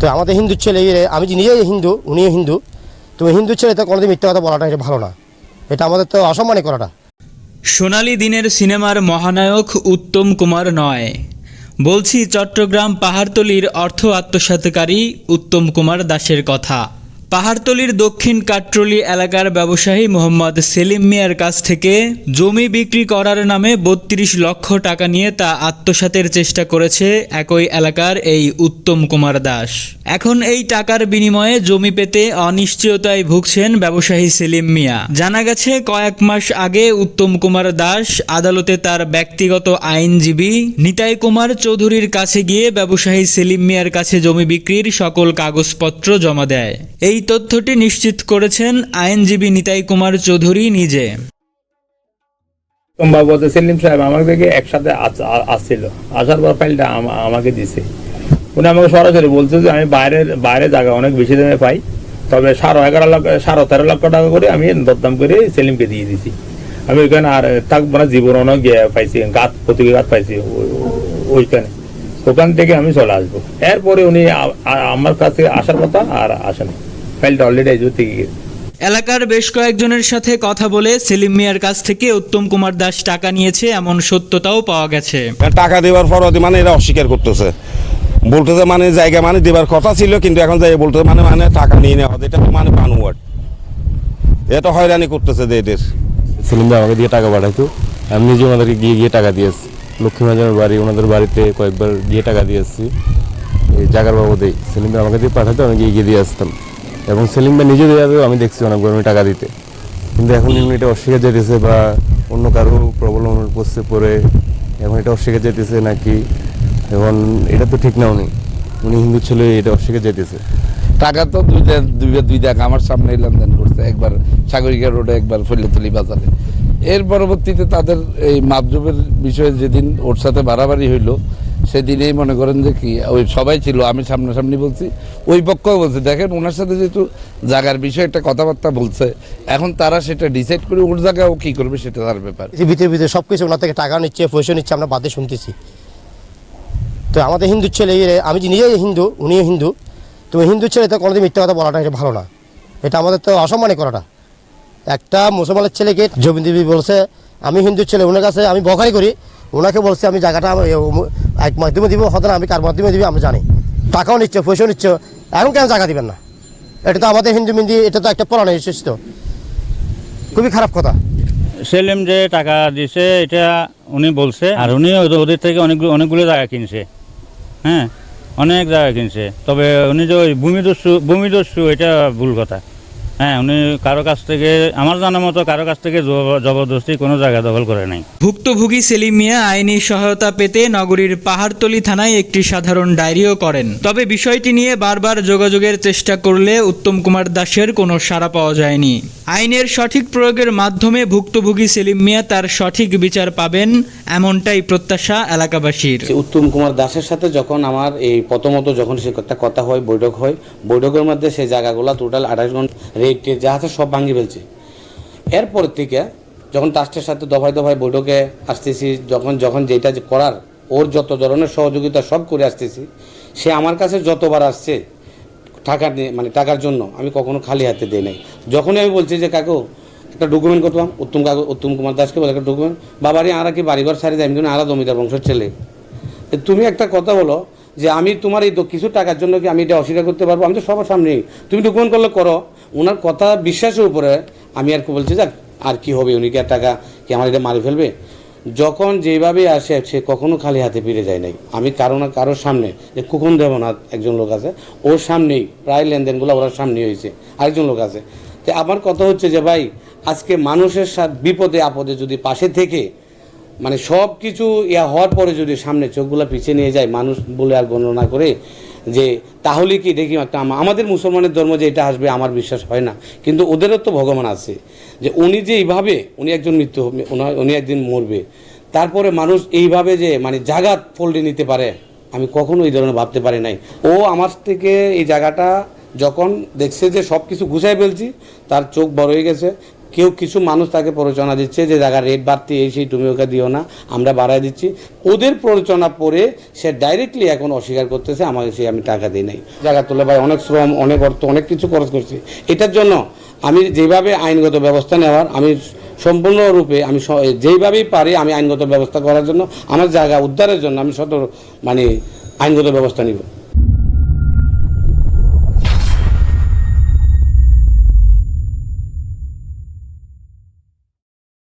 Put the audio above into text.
তো আমাদের হিন্দু ছেলে আমি যে নিজেই হিন্দু, উনিও হিন্দু, তো হিন্দু ছেলে তো কোনোদিন মিথ্যা কথা বলাটা এটা ভালো না। এটা আমাদের তো অসম্মানই করাটা। সোনালি দিনের সিনেমার মহানায়ক উত্তম কুমার নয়। বলছি চট্টগ্রাম পাহাড়তলির অর্থ আত্মসাতকারী উত্তম কুমার দাসের কথা। পাহাড়তলির দক্ষিণ কাট্রলি এলাকার ব্যবসায়ী মোহাম্মদ সেলিম মিয়ার কাছ থেকে জমি বিক্রি করার নামে বত্রিশ লক্ষ টাকা নিয়ে তা আত্মসাতের চেষ্টা করেছে একই এলাকার এই উত্তম কুমার দাস। এখন এই টাকার বিনিময়ে জমি পেতে অনিশ্চয়তায় ভুগছেন ব্যবসায়ী সেলিম মিয়া। জানা গেছে, কয়েক মাস আগে উত্তম কুমার দাস আদালতে তার ব্যক্তিগত আইনজীবী নিতাই কুমার চৌধুরীর কাছে গিয়ে ব্যবসায়ী সেলিম মিয়ার কাছে জমি বিক্রির সকল কাগজপত্র জমা দেয়। এই তথ্যটি নিশ্চিত করেছেন আইনজীবী নিতাই কুমার চৌধুরী নিজে। সম্ভবত সেলিম সাহেব আমাকে দেখে একসাথে আসছিল। আসার পর ফাইলটা আমাকে দিছে। উনি আমাকে সরাসরি বলছে যে, আমি বাইরের বাইরে জায়গা অনেক বেশি দামে পাই। তবে সাড়ে এগারো লক্ষ সাড়ে তেরো লক্ষ টাকা করে আমি দরদাম করে সেলিমকে দিয়ে দিছি। আমি ওইখানে আর থাকব না জীবন অনেক ইয়ে পাইছি গাছ প্রতিটি গাছ পাইছি ওইখানে। ওখান থেকে আমি চলে আসব। এরপরে উনি আমার কাছে আসার কথা আর আসেন। ফাইলটা অলরেডি এই থেকে গেছে এলাকার বেশ কয়েকজনের সাথে কথা বলে সেলিম মিয়ার কাছ থেকে উত্তম কুমার দাস টাকা নিয়েছে এমন সত্যতাও পাওয়া গেছে। টাকা দেওয়ার পর মানে এরা অস্বীকার করতেছে। বলতেছে মানে জায়গা মানে দেবার কথা ছিল কিন্তু এখন যাই বলতেছে মানে মানে টাকা নিয়ে নেওয়া। এটা তো মানে বানুয়াট এটা হয়রানি করতেছে যে এদের। সেলিম ভাই আমাকে দিয়ে টাকা পাঠাইতো। আমি নিজে ওনাদেরকে গিয়ে গিয়ে টাকা দিয়েছি লক্ষ্মী মাজারের বাড়ি ওনাদের বাড়িতে কয়েকবার গিয়ে টাকা দিয়েছি এই জাগার বাবদেই সেলিম ভাই আমাকে দিয়ে পাঠাতো আমি গিয়ে গিয়ে দিয়ে আসতাম। এবং সেলিম ভাই নিজে দেওয়া আমি দেখছি অনেক উনি টাকা দিতে। কিন্তু এখন এটা অস্বীকার যেতেছে বা অন্য কারও প্রবলেম পড়ছে পরে, এখন এটা অস্বীকার যেতেছে নাকি, এখন এটা তো ঠিক না উনি। উনি হিন্দু ছেলে, এটা অস্বীকার যেতেছে টাকা তো দুইটা দুই দুই টাকা আমার সামনে লেনদেন করছে, একবার সাগরিকা রোডে, একবার ফৈলতলি বাজারে। এর পরবর্তীতে তাদের এই মাপজবের বিষয়ে যেদিন ওর সাথে বাড়াবাড়ি হইল সেদিনেই মনে করেন যে কি, ওই সবাই ছিল, আমি সামনাসামনি বলছি, ওই পক্ষও বলছে, দেখেন ওনার সাথে যেহেতু জায়গার বিষয়ে একটা কথাবার্তা বলছে, এখন তারা সেটা ডিসাইড করে ওর জায়গায় ও কী করবে সেটা তার ব্যাপার। ভিতরে ভিতরে সব কিছু ওনার থেকে টাকা নিচ্ছে, পয়সা নিচ্ছে, আমরা বাদে শুনতেছি। তো আমাদের হিন্দু ছেলে আমি যে নিজেই হিন্দু, উনিও হিন্দু, তো হিন্দু ছেলে তো কোনোদিন মিথ্যা কথা বলাটা এটা ভালো না। এটা আমাদের তো অসম্মানই করাটা। একটা মুসলমানের ছেলেকে জমি দেবী বলছে, আমি হিন্দু ছেলে ওনার কাছে আমি বখারি করি ওনাকে বলছে আমি জায়গাটা এক মাধ্যমে দিব হয়তো না, আমি কার মাধ্যমে দিবি আমি জানি। টাকাও নিচ্ছে, পয়সাও নিচ্ছে, এখন কেন জায়গা দিবেন না? এটা তো আমাদের হিন্দু মিন্দি, এটা তো একটা পুরানো সৃষ্ট খুবই খারাপ কথা। সেলিম যে টাকা দিছে, এটা উনি বলছে, আর উনি ওদের থেকে অনেকগুলো অনেকগুলো জায়গা কিনছে। হ্যাঁ অনেক জায়গা কিনছে। তবে উনি যে ওই ভূমিদস্যু ভূমিদস্যু, এটা ভুল কথা। হ্যাঁ উনি কারও কাছ থেকে আমার জানার মতো কারও কাছ থেকে জবরদস্তি কোনো জায়গা দখল করে নাই। ভুক্তভোগী সেলিম মিয়া আইনি সহায়তা পেতে নগরীর পাহাড়তলি থানায় একটি সাধারণ ডায়েরিও করেন। তবে বিষয়টি নিয়ে বারবার যোগাযোগের চেষ্টা করলে উত্তম কুমার দাসের কোনো সাড়া পাওয়া যায়নি। আইনের সঠিক প্রয়োগের মাধ্যমে ভুক্তভোগী সেলিম মিয়া তার সঠিক বিচার পাবেন এমনটাই প্রত্যাশা এলাকাবাসীর। উত্তম কুমার দাসের সাথে যখন আমার এই প্রথমত যখন সে একটা কথা হয় বৈঠক হয় বৈঠকের মধ্যে সেই জায়গাগুলো টোটাল আঠাশ ঘণ্টা রেট টেট যা আছে সব ভাঙি ফেলছে। এরপর থেকে যখন ট্রাস্টের সাথে দফায় দফায় বৈঠকে আসতেছি, যখন যখন যেটা করার, ওর যত ধরনের সহযোগিতা সব করে আসতেছি, সে আমার কাছে যতবার আসছে টাকা মানে টাকার জন্য, আমি কখনো খালি হাতে দিই নাই। যখনই আমি বলছি যে, কাকু, একটা ডকুমেন্ট করতাম, উত্তম কাকু, উত্তম কুমার দাসকে বলে একটা ডকুমেন্ট বাবারই আর কি বাড়িঘর সারি দেয়, আমি কিন্তু আলাদা জমিদার বংশের ছেলে। তুমি একটা কথা বলো যে, আমি তোমার এই কিছু টাকার জন্য কি আমি এটা অস্বীকার করতে পারব? আমি তো সবার সামনেই। তুমি ডকুমেন্ট করলে করো ওনার কথা বিশ্বাসের উপরে আমি আর কি বলছি, যাক, আর কি হবে? উনি কি আর টাকা কি আমার এটা মারি ফেলবে? যখন যেভাবে আসে, সে কখনো খালি হাতে ফিরে যায় নাই। আমি কারও না কারোর সামনে, যে কুকুন দেবনাথ একজন লোক আছে, ওর সামনেই প্রায় লেনদেনগুলো ওর সামনেই হয়েছে, আরেকজন লোক আছে। তো আমার কথা হচ্ছে যে, ভাই, আজকে মানুষের সাথে বিপদে আপদে যদি পাশে থেকে মানে সব কিছু ইয়া হওয়ার পরে যদি সামনে চোখগুলো পিছিয়ে নিয়ে যায়, মানুষ বলে আর গণনা করে যে তাহলে কি দেখি একটা আমাদের মুসলমানের ধর্ম যে এটা আসবে, আমার বিশ্বাস হয় না। কিন্তু ওদেরও তো ভগবান আছে। যে উনি যে এইভাবে, উনি একজন মৃত্যু উনি একদিন মরবে। তারপরে মানুষ এইভাবে যে মানে জাগাত ফল্টে নিতে পারে, আমি কখনো এই ধরনের ভাবতে পারি নাই। ও আমার থেকে এই জায়গাটা যখন দেখছে যে সব কিছু গুছাই ফেলছি, তার চোখ বড় হয়ে গেছে। কেউ কিছু মানুষ তাকে প্ররোচনা দিচ্ছে যে জায়গা রেট বাড়তি, এই সেই তুমি ওকে দিও না, আমরা বাড়াই দিচ্ছি। ওদের প্ররোচনা পরে সে ডাইরেক্টলি এখন অস্বীকার করতেছে, আমাকে সে আমি টাকা দিই নাই। জায়গা তুলে ভাই, অনেক শ্রম, অনেক অর্থ, অনেক কিছু খরচ করছি। এটার জন্য আমি যেভাবে আইনগত ব্যবস্থা নেওয়ার, আমি সম্পূর্ণরূপে, আমি যেইভাবেই পারি আমি আইনগত ব্যবস্থা করার জন্য, আমার জায়গা উদ্ধারের জন্য আমি সত মানে আইনগত ব্যবস্থা নিব।